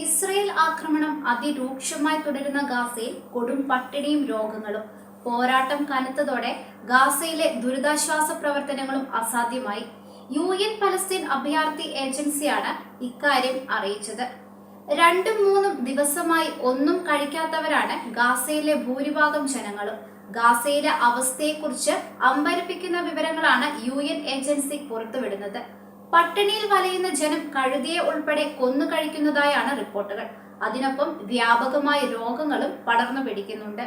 Israel ആക്രമണം അതിരൂക്ഷമായി തുടരുന്ന ഗാസയിൽ കൊടും പട്ടിണിയും രോഗങ്ങളും. പോരാട്ടം കനത്തതോടെ ഗാസയിലെ ദുരിതാശ്വാസ പ്രവർത്തനങ്ങളും അസാധ്യമായി. യു എൻ പലസ്തീൻ അഭയാർത്ഥി ഏജൻസിയാണ് ഇക്കാര്യം അറിയിച്ചത്. രണ്ടും മൂന്നും ദിവസമായി ഒന്നും കഴിക്കാത്തവരാണ് ഗാസയിലെ ഭൂരിഭാഗം ജനങ്ങളും. ഗാസയിലെ അവസ്ഥയെക്കുറിച്ച് അമ്പരപ്പിക്കുന്ന വിവരങ്ങളാണ് യു എൻ ഏജൻസി പുറത്തുവിടുന്നത്. പട്ടിണിയിൽ വലയുന്ന ജനം കഴുതിയെ ഉൾപ്പെടെ കൊന്നു കഴിക്കുന്നതായാണ് റിപ്പോർട്ടുകൾ. അതിനൊപ്പം വ്യാപകമായ രോഗങ്ങളും പടർന്നു പിടിക്കുന്നുണ്ട്.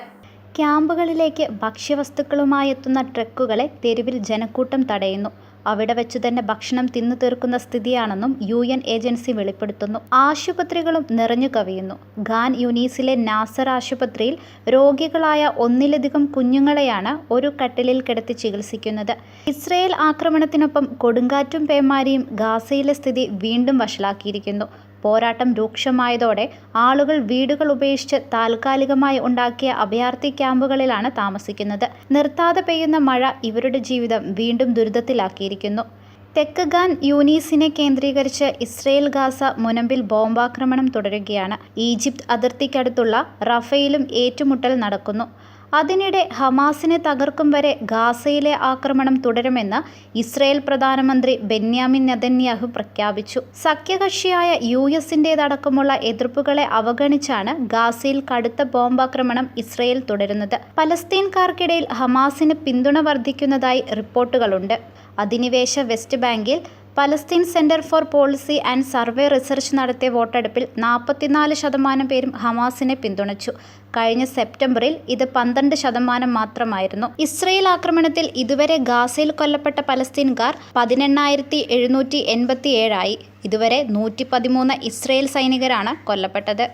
ക്യാമ്പുകളിലേക്ക് ഭക്ഷ്യവസ്തുക്കളുമായി എത്തുന്ന ട്രക്കുകളെ തെരുവിൽ ജനക്കൂട്ടം തടയുന്നു. അവിടെ വെച്ചു തന്നെ ഭക്ഷണം തിന്നു തീർക്കുന്ന സ്ഥിതിയാണെന്നും യു എൻ ഏജൻസി വെളിപ്പെടുത്തുന്നു. ആശുപത്രികളും നിറഞ്ഞു കവിയുന്നു. ഖാൻ യുനീസിലെ നാസർ ആശുപത്രിയിൽ രോഗികളായ ഒന്നിലധികം കുഞ്ഞുങ്ങളെയാണ് ഒരു കട്ടിലിൽ കിടത്തി ചികിത്സിക്കുന്നത്. ഇസ്രയേൽ ആക്രമണത്തിനൊപ്പം കൊടുങ്കാറ്റും പേമാരിയും ഗാസയിലെ സ്ഥിതി വീണ്ടും വഷളാക്കിയിരിക്കുന്നു. പോരാട്ടം രൂക്ഷമായതോടെ ആളുകൾ വീടുകൾ ഉപേക്ഷിച്ച് താൽക്കാലികമായി ഉണ്ടാക്കിയ അഭയാർത്ഥി ക്യാമ്പുകളിലാണ് താമസിക്കുന്നത്. നിർത്താതെ പെയ്യുന്ന മഴ ഇവരുടെ ജീവിതം വീണ്ടും ദുരിതത്തിലാക്കിയിരിക്കുന്നു. തെക്ക് ഗാൻ യൂനീസിനെ കേന്ദ്രീകരിച്ച് ഇസ്രയേൽ ഗാസ മുനമ്പിൽ ബോംബാക്രമണം തുടരുകയാണ്. ഈജിപ്ത് അതിർത്തിക്കടുത്തുള്ള റഫയിലും ഏറ്റുമുട്ടൽ നടക്കുന്നു. അതിനിടെ ഹമാസിനെ തകർക്കും വരെ ഗാസയിലെ ആക്രമണം തുടരുമെന്ന് ഇസ്രയേൽ പ്രധാനമന്ത്രി ബെന്യാമിൻ നെതന്യാഹു പ്രഖ്യാപിച്ചു. സഖ്യകക്ഷിയായ യു എസിന്റേതടക്കമുള്ള എതിർപ്പുകളെ അവഗണിച്ചാണ് ഗാസയിൽ കടുത്ത ബോംബാക്രമണം ഇസ്രയേൽ തുടരുന്നത്. പലസ്തീൻകാർക്കിടയിൽ ഹമാസിന് പിന്തുണ വർദ്ധിക്കുന്നതായി റിപ്പോർട്ടുകളുണ്ട്. അധിനിവേശ വെസ്റ്റ് ബാങ്കിൽ Palestine centre for policy and survey research നടത്തിയ വോട്ടെടുപ്പിൽ നാൽപ്പത്തിനാല് ശതമാനം പേരും ഹമാസിനെ പിന്തുണച്ചു. കഴിഞ്ഞ സെപ്റ്റംബറിൽ ഇത് പന്ത്രണ്ട് ശതമാനം മാത്രമായിരുന്നു. ഇസ്രയേൽ ആക്രമണത്തിൽ ഇതുവരെ ഗാസയിൽ കൊല്ലപ്പെട്ട പലസ്തീൻകാർ പതിനെണ്ണായിരത്തി എഴുന്നൂറ്റി എൺപത്തി ഏഴായി ഇതുവരെ നൂറ്റി പതിമൂന്ന് ഇസ്രയേൽ സൈനികരാണ് കൊല്ലപ്പെട്ടത്.